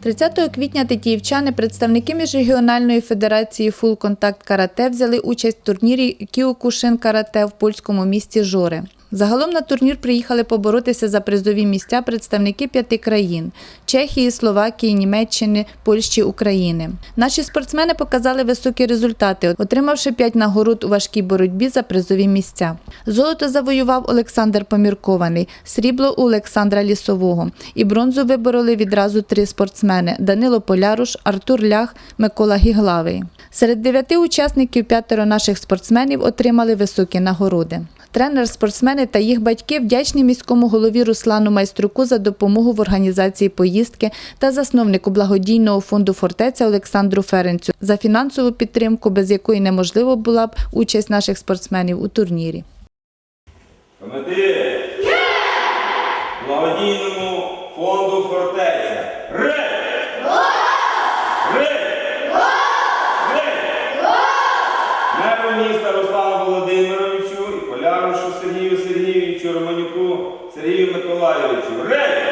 30 квітня тетіївчани, представники міжрегіональної федерації Фул Контакт Карате взяли участь в турнірі Кіокушин Карате в польському місті Жори. Загалом на турнір приїхали поборотися за призові місця представники п'яти країн Чехії, Словакії, Німеччини, Польщі, України. Наші спортсмени показали високі результати, отримавши п'ять нагород у важкій боротьбі за призові місця. Золото завоював Олександр Поміркований, срібло у Олександра Лісового і бронзу вибороли відразу три спортсмени: Данило Поляруш, Артур Лях, Микола Гіглавий. Серед дев'яти учасників п'ятеро наших спортсменів отримали високі нагороди. Тренер, спортсмени та їх батьки вдячні міському голові Руслану Майструку за допомогу в організації поїздки та засновнику благодійного фонду фортеця Олександру Ференцю за фінансову підтримку, без якої неможливо була б участь наших спортсменів у турнірі. Коментири! Благодійному фонду фортеця. Рей! Рей! Рей! Меру міста Миколаївичу, рей!